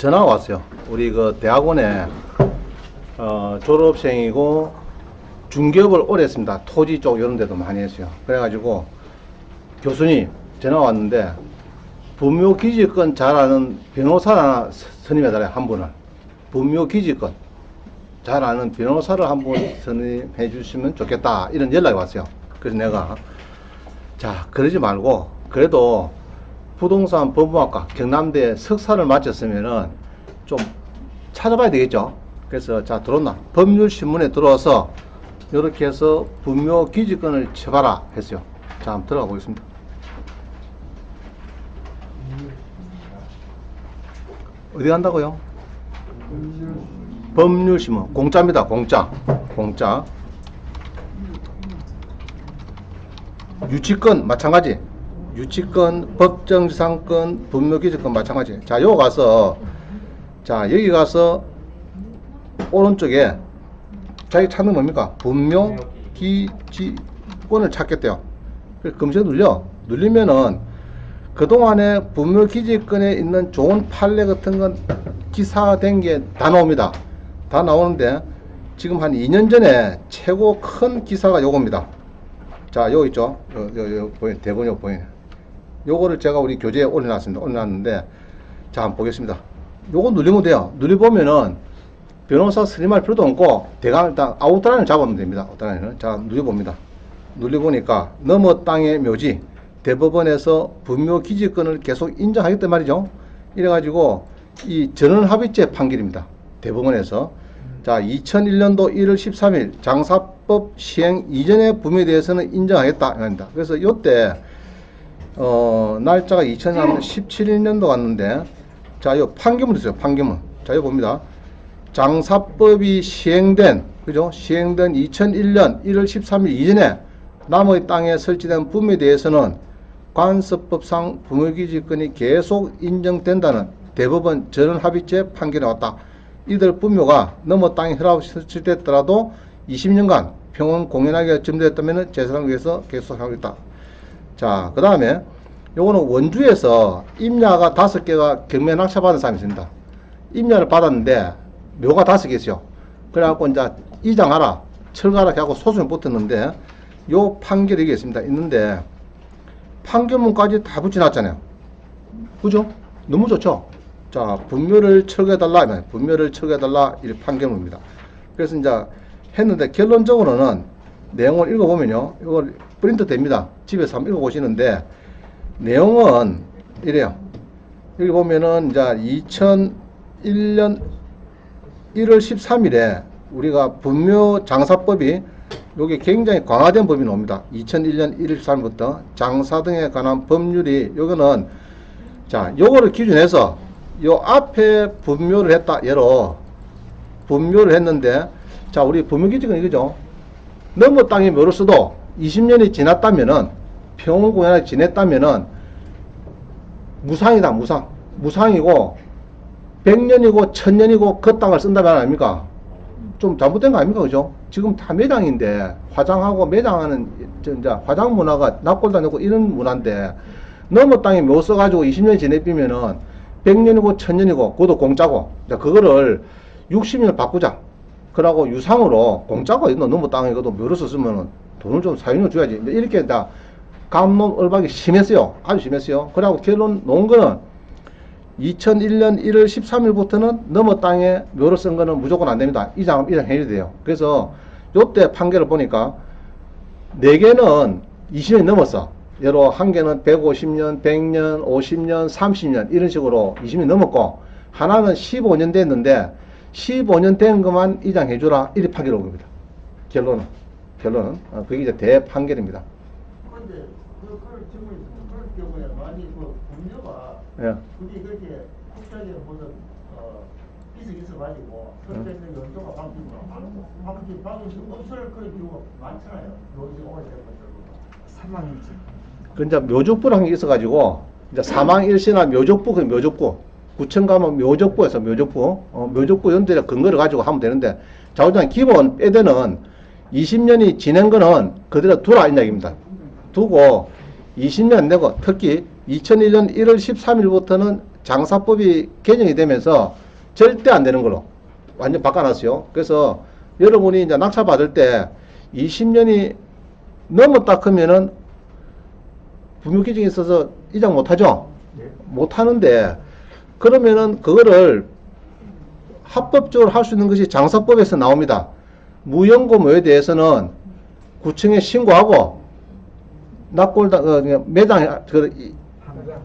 전화가 왔어요. 우리 그 대학원에 어, 졸업생이고 중개업을 오래 했습니다. 토지 쪽 이런 데도 많이 했어요. 그래가지고 교수님 전화 왔는데 분묘 기지권 잘 아는 변호사 하나 스- 선임해달래 한 분을 분묘 기지권 잘 아는 변호사를 한 분 선임해 주시면 좋겠다 이런 연락이 왔어요. 그래서 내가 자 그러지 말고 그래도 부동산 법무학과 경남대 석사를 마쳤으면은 좀 찾아봐야 되겠죠. 그래서 자 들어온나 법률신문에 들어와서 이렇게 해서 분묘 기지권을 쳐봐라 했어요. 자 한번 들어가 보겠습니다. 어디 간다고요? 법률신문 공짜입니다. 공짜 공짜 유치권 마찬가지 유치권 법정지상권 분묘기지권 마찬가지. 자 요거 가서 자 여기 가서 오른쪽에 자기 찾는 뭡니까? 분묘 기지권을 찾겠대요. 그래서 검색 눌려. 눌리면은 그동안에 분묘 기지권에 있는 좋은 판례 같은 건 기사된 게 다 나옵니다. 다 나오는데 지금 한 2년 전에 최고 큰 기사가 요겁니다. 자, 요 있죠? 요, 요, 요, 보이 대본 요 보이네. 요거를 제가 우리 교재에 올려놨습니다. 올려놨는데, 자, 한번 보겠습니다. 요거 누르면 돼요. 누려보면은, 변호사 선임할 필요도 없고, 대강 일단 아웃라인을 잡으면 됩니다. 아웃라인을. 자, 누려봅니다. 누려보니까, 넘어 땅의 묘지, 대법원에서 분묘 기지권을 계속 인정하겠단 말이죠. 이래가지고, 이 전원합의체 판결입니다. 대법원에서. 자, 2001년도 1월 13일 장사법 시행 이전의 부에 대해서는 인정하겠다. 합니다. 그래서 요때 어, 날짜가 2017년도 갔는데 자, 요 판결문 있어요. 판결문. 자, 요 봅니다. 장사법이 시행된 그죠? 시행된 2001년 1월 13일 이전에 남의 땅에 설치된 분에 대해서는 관습법상 부모기지권이 계속 인정된다는 대법원 전원 합의체 판결이 나왔다. 이들 분묘가 넘어 땅에 혈압 설치됐더라도 20년간 평온 공연하게 점되었다면 재산을 위해서 계속하고 있다. 자, 그 다음에 요거는 원주에서 임야가 다섯 개가 경매 낙찰 받은 사람이 있습니다. 임야를 받았는데 묘가 다섯 개 있어요. 그래갖고 이제 이장하라, 철가라 하고 소송이 붙었는데 요 판결이 이게 있습니다. 있는데 판결문까지 다 붙여놨잖아요. 그죠? 너무 좋죠? 자, 분묘를 철거해달라. 분묘를 철거해달라, 이 판결문입니다. 그래서 이제 했는데 결론적으로는 내용을 읽어보면요. 이걸 프린트 됩니다. 집에서 한번 읽어보시는데 내용은 이래요. 여기 보면은 이제 2001년 1월 13일에 우리가 분묘 장사법이 요게 굉장히 강화된 법이 나옵니다. 2001년 1월 13일부터 장사 등에 관한 법률이 요거는 자, 요거를 기준해서 요 앞에 분묘를 했다. 예로 분묘를 했는데 자, 우리 분묘기지는 이거죠. 넘어 묘를 써도 20년이 지났다면은 평온공연하게 지냈다면은 무상이다, 무상. 무상이고 100년이고 1000년이고 그 땅을 쓴다면 아닙니까? 좀 잘못된 거 아닙니까? 그죠? 지금 다 매장인데 화장하고 매장하는 저 이제 화장 문화가 납골 다니고 이런 문화인데 넘어 땅에 묘 써가지고 20년 지내비면은 100년이고 1000년이고 그것도 공짜고 그거를 60년 바꾸자. 그러고 유상으로 공짜고 있는 땅에 그것도 묘를 썼으면은 돈을 좀 사용료 줘야지. 이렇게 다 감론 얼박이 심했어요. 아주 심했어요. 그러고 결론 놓은 거는 2001년 1월 13일부터는 넘어 땅에 묘를 쓴 거는 무조건 안 됩니다. 이장, 이장 해야 돼요. 그래서 요때 판결을 보니까 네 개는 20년이 넘었어. 예로 한 개는 150년, 100년, 50년, 30년 이런 식으로 20년 넘었고 하나는 15년 됐는데 15년 된 것만 이장해 주라. 이리 겁니다. 결론은 결론은 어, 그게 이제 대판결입니다. 근데 그 그럴 질문이. 그럴 경우에 만약 그 분녀가 예. 그게 그렇게 국가적인 무슨 어 비석이 있어가지고 설정된 연도가 바뀌고 바뀌 바뀌고 없을 그런 경우가 많잖아요. 요즘 오래된 것들보다. 사망일지. 그 이제 묘족부라는 게 있어가지고 이제 사망일시나 묘족부 그 묘족부 구청 가면 묘족부에서 묘족부 어, 묘족부 연대의 근거를 가지고 하면 되는데 자우장 기본 빼대는 20년이 지낸 거는 그대로 두라 이 이야기입니다. 두고 20년 내고 특히 2001년 1월 13일부터는 장사법이 개정이 되면서 절대 안 되는 걸로 완전 바꿔놨어요. 그래서 여러분이 이제 낙찰 받을 때 20년이 넘었다 크면은 부묘기증이 있어서 이장 못하죠. 예. 못하는데 그러면은 그거를 합법적으로 할 수 있는 것이 장사법에서 나옵니다. 무연고모에 대해서는 구청에 신고하고 납골당 어, 그냥 매장 그 이-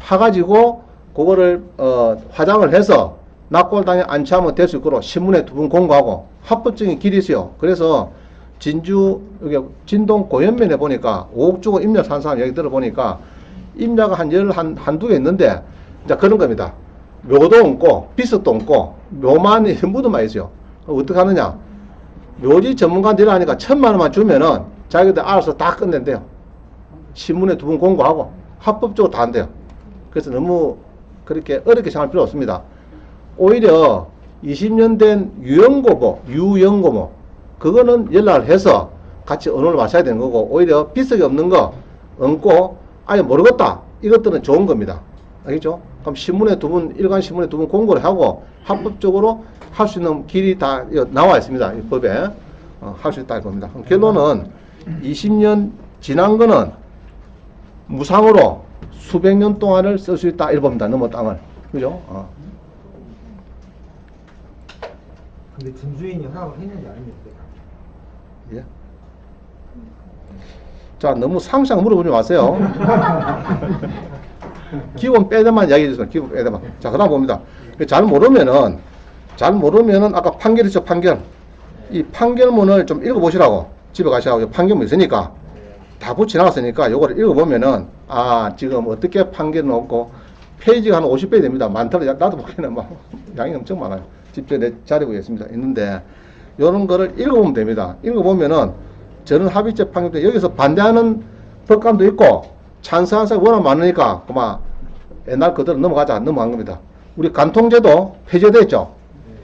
파가지고 그거를 어, 화장을 해서 납골당에 안치하면 될 수 있도록 신문에 두번 공고하고 합법적인 길이 있어요. 그래서 진주 여기 진동 고연면에 보니까 5억 주고 임야 산 사람 얘기 들어보니까 임야가 한 열 한 한두 개 있는데 이제 그런 겁니다. 묘도 없고 비석도 없고 묘만 묻어만 있어요. 그럼 어떻게 하느냐? 묘지 전문가들이 하니까 천만 원만 주면은 자기들 알아서 다 끝낸대요. 신문에 두 번 공고하고 합법적으로 다 한대요. 그래서 너무 그렇게 어렵게 생각할 필요 없습니다. 오히려 20년 된 유연고모, 유연고모, 그거는 연락을 해서 같이 언어를 마셔야 되는 거고, 오히려 비석이 없는 거, 얹고, 아예 모르겠다. 이것들은 좋은 겁니다. 알겠죠? 그럼 신문에 두 번, 일간 신문에 두번 공고를 하고, 합법적으로 할 수 있는 길이 다 나와 있습니다. 이 법에. 어, 할 수 있다 이겁니다. 그럼 결론은 20년 지난 거는 무상으로 수백 년 동안을 쓸 수 있다 이겁니다. 넘어 땅을. 그죠? 어. 근데 진주인이 허락을 했는지 안 했는지 예. 자, 너무 상상 물어보지 마세요. 기본 빼대만 이야기해 주세요. 기본 빼대만. 자, 그 다음 봅니다. 잘 모르면은, 잘 모르면은, 아까 판결 있죠, 판결. 이 판결문을 좀 읽어보시라고. 집에 가시라고. 판결문 있으니까. 다 붙여놨으니까 요거를 읽어보면은, 아, 지금 어떻게 판결을 놓고, 페이지가 한 50배 됩니다. 많더라. 나도 보기에는 막, 양이 엄청 많아요. 집에 내 자리고 있습니다. 있는데, 요런 거를 읽어보면 됩니다. 읽어보면은, 저는 합의체 판결 때 여기서 반대하는 법관도 있고, 찬성하는 사람이 워낙 많으니까, 그만, 옛날 그대로 넘어가자, 넘어간 겁니다. 우리 간통제도 폐지됐죠?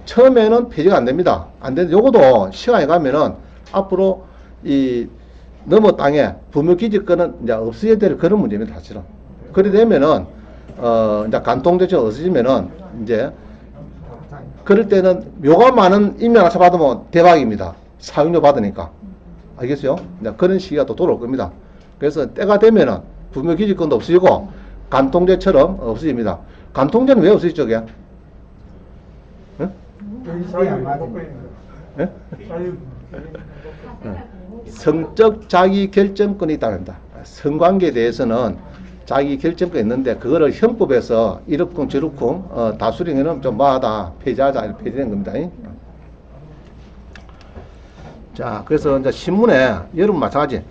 처음에는 폐지가 안 됩니다. 안 되는데, 요것도 시간이 가면은, 앞으로 이, 넘어 땅에 부묘기지권은 이제 없어져야 될 그런 문제입니다, 사실은. 그래 되면은, 어, 이제 간통제가 없어지면은, 이제, 그럴 때는 묘가 많은 임명하차 받으면 대박입니다. 사용료 받으니까. 알겠어요? 이제 그런 시기가 또 돌아올 겁니다. 그래서 때가 되면은 부묘기지권도 없어지고 간통제처럼 없어집니다. 간통제는 왜 없어지죠, 그게? 응? 맞으니까 예? 응. 성적 자기 결정권이 있다는다. 성관계에 대해서는 자기 결정권이 있는데 그거를 형법에서 이렇쿵 저렇쿵 어, 다수령에는 좀 마다 폐지하자 이렇게 폐지된 겁니다. 자, 그래서 이제 신문에 여러분 마찬가지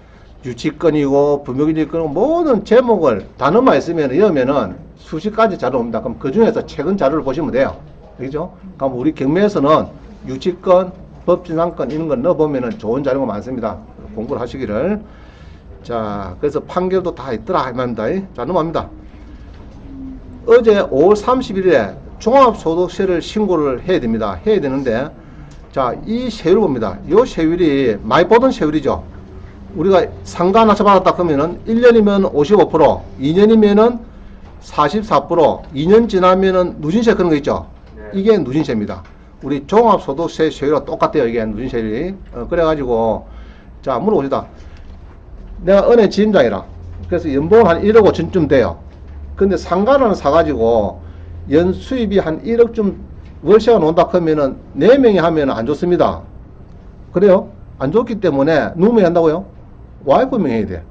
유치권이고 부묘기지권 모든 제목을 단어만 있으면 여면은 수십 가지 자료 옵니다. 그럼 그 중에서 최근 자료를 보시면 돼요. 그죠? 그럼 우리 경매에서는 유치권, 법진상권 이런 걸 넣어보면은 좋은 자료가 많습니다. 공부를 하시기를. 자, 그래서 판결도 다 있더라 이 말입니다. 자, 넘어갑니다. 어제 5월 30일에 종합소득세를 신고를 해야 됩니다. 해야 되는데, 자, 이 세율 봅니다. 이 세율이 많이 보던 세율이죠. 우리가 상가 하나 받았다 그러면은 1년이면 55%, 2년이면은 44%, 2년 지나면은 누진세 그런 거 있죠. 이게 누진세입니다. 우리 종합소득세 세율과 똑같대요. 이게 누진세율이. 어, 그래가지고, 자, 물어보시다. 내가 은행 지점장이라. 그래서 연봉 한 1억 5천쯤 돼요. 근데 상가를 하나 사가지고 연 수입이 한 1억쯤 월세가 논다 하면은 4명이 하면 안 좋습니다. 그래요? 안 좋기 때문에 누구 명이 한다고요? 와이프 명해야 돼.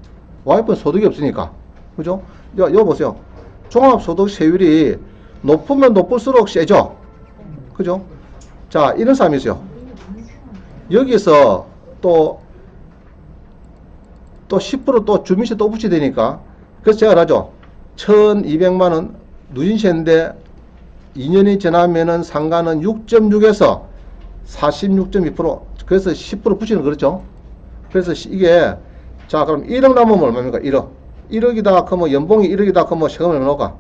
와이프는 소득이 없으니까. 그죠? 여, 여 보세요. 종합소득 세율이 높으면 높을수록 세죠? 그죠? 자, 이런 사람이 있어요. 여기서 또 또 10%또 주민세 또 붙여야 되니까 그래서 제가 하죠 1200만원 누진세인데 2년이 지나면은 상가는 6.6에서 46.2% 그래서 10% 붙이는 거 그렇죠 그래서 시- 이게 자 그럼 1억 남으면 얼마입니까? 1억. 1억이다 그러면 연봉이 1억이다 그러면 세금을 얼마 넣을까?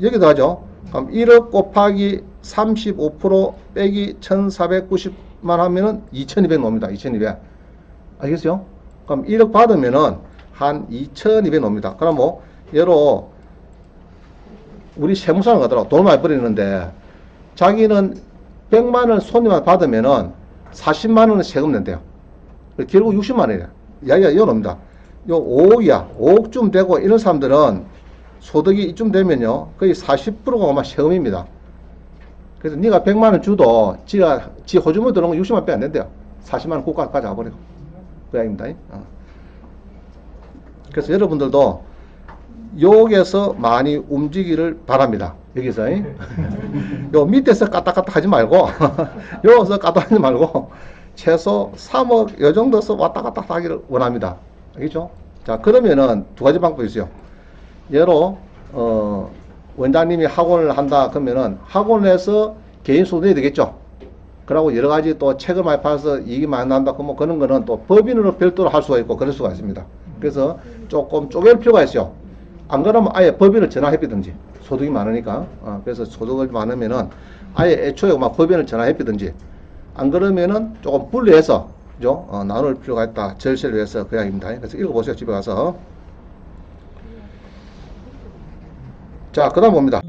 여기다 하죠. 그럼 1억 곱하기 35% 빼기 1490만 하면은 2200 나옵니다. 2200 알겠어요? 그럼 1억 받으면은 한 2,200 옵니다. 그럼 뭐, 예로 우리 세무사는 가더라고 돈 많이 버리는데 자기는 100만 원 손님한테 받으면은 40만 원은 세금 낸대요. 결국 60만 원이에 요. 이야기가 이어놓습니다. 요 5억 이야. 5억쯤 되고 이런 사람들은 소득이 이쯤 되면요. 거의 40%가 아마 세금입니다. 그래서 네가 100만 원 주도 지가 지 호주머니 들어온 거 60만 원빼안 된대요. 40만 원 국가 가져가 버리고. 그 이야기입니다. 어. 그래서 여러분들도 여기에서 많이 움직이기를 바랍니다. 여기서. 잉? 요 밑에서 까딱까딱 하지 말고, 여기서 까딱하지 말고, 최소 3억, 요 정도서 왔다 갔다 하기를 원합니다. 알겠죠? 자, 그러면은 두 가지 방법이 있어요. 예로, 어, 원장님이 학원을 한다 그러면은 학원에서 개인 소득이 되겠죠? 그러고 여러 가지 또 책을 많이 팔아서 이익이 많이 난다 그러면 그런 거는 또 법인으로 별도로 할 수가 있고 그럴 수가 있습니다. 그래서 조금 쪼갤 필요가 있어요. 안 그러면 아예 법인을 전화해피든지 소득이 많으니까 어, 그래서 소득이 많으면은 아예 애초에 막 법인을 전화해피든지 안 그러면은 조금 분리해서 그죠? 어, 나눌 필요가 있다 절세를 위해서 그 이야기입니다. 그래서 읽어보세요 집에 가서 자 그 다음 봅니다.